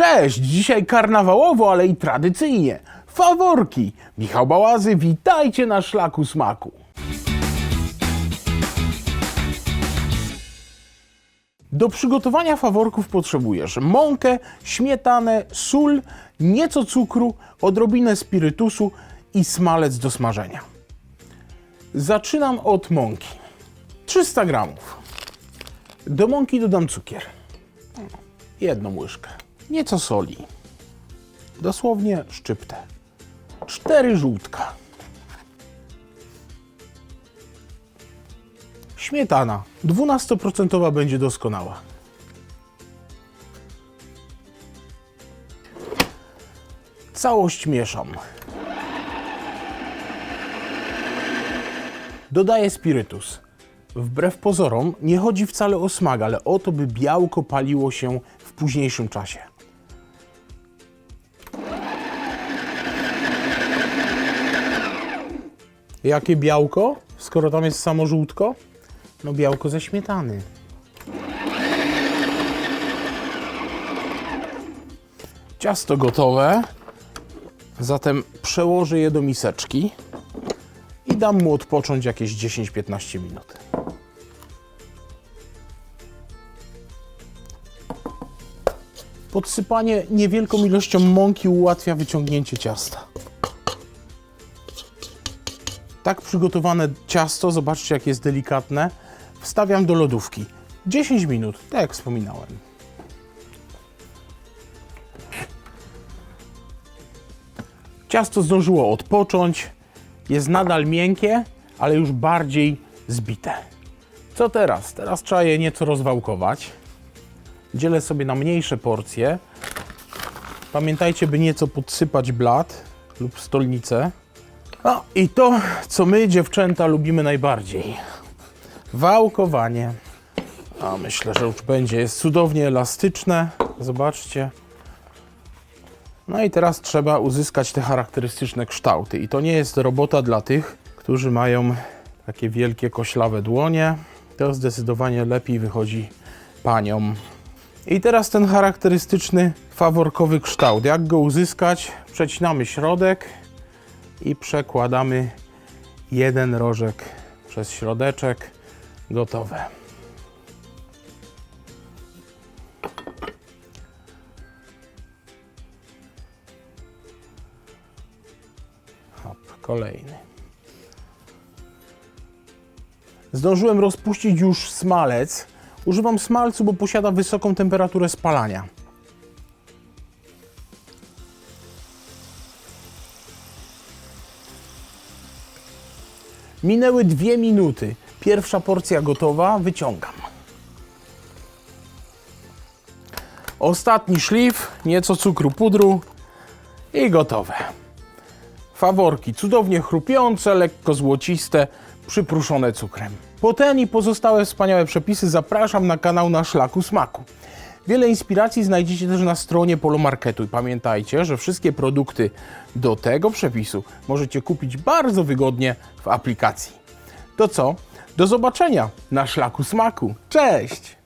Cześć! Dzisiaj karnawałowo, ale i tradycyjnie. Faworki! Michał Bałazy, witajcie na szlaku smaku. Do przygotowania faworków potrzebujesz mąkę, śmietanę, sól, nieco cukru, odrobinę spirytusu i smalec do smażenia. Zaczynam od mąki. 300 gramów. Do mąki dodam cukier. Jedną łyżkę. Nieco soli. Dosłownie szczyptę. Cztery żółtka. Śmietana. 12% będzie doskonała. Całość mieszam. Dodaję spirytus. Wbrew pozorom nie chodzi wcale o smak, ale o to, by białko paliło się w późniejszym czasie. Jakie białko, skoro tam jest samo żółtko? No białko ze śmietany. Ciasto gotowe, zatem przełożę je do miseczki i dam mu odpocząć jakieś 10-15 minut. Podsypanie niewielką ilością mąki ułatwia wyciągnięcie ciasta. Tak przygotowane ciasto, zobaczcie jak jest delikatne, wstawiam do lodówki. 10 minut, tak jak wspominałem. Ciasto zdążyło odpocząć, jest nadal miękkie, ale już bardziej zbite. Co teraz? Teraz trzeba je nieco rozwałkować. Dzielę sobie na mniejsze porcje. Pamiętajcie, by nieco podsypać blat lub stolnicę. No i to, co my, dziewczęta, lubimy najbardziej. Wałkowanie. A myślę, że już będzie. Jest cudownie elastyczne. Zobaczcie. No i teraz trzeba uzyskać te charakterystyczne kształty. I to nie jest robota dla tych, którzy mają takie wielkie koślawe dłonie. To zdecydowanie lepiej wychodzi paniom. I teraz ten charakterystyczny faworkowy kształt. Jak go uzyskać? Przecinamy środek i przekładamy jeden rożek przez środeczek. Gotowe. Hop, kolejny. Zdążyłem rozpuścić już smalec. Używam smalcu, bo posiada wysoką temperaturę spalania. Minęły dwie minuty. Pierwsza porcja gotowa, wyciągam. Ostatni szlif, nieco cukru pudru i gotowe. Faworki cudownie chrupiące, lekko złociste, przypruszone cukrem. Po ten i pozostałe wspaniałe przepisy zapraszam na kanał na Szlaku Smaku. Wiele inspiracji znajdziecie też na stronie Polomarketu i pamiętajcie, że wszystkie produkty do tego przepisu możecie kupić bardzo wygodnie w aplikacji. To co? Do zobaczenia na Szlaku Smaku. Cześć!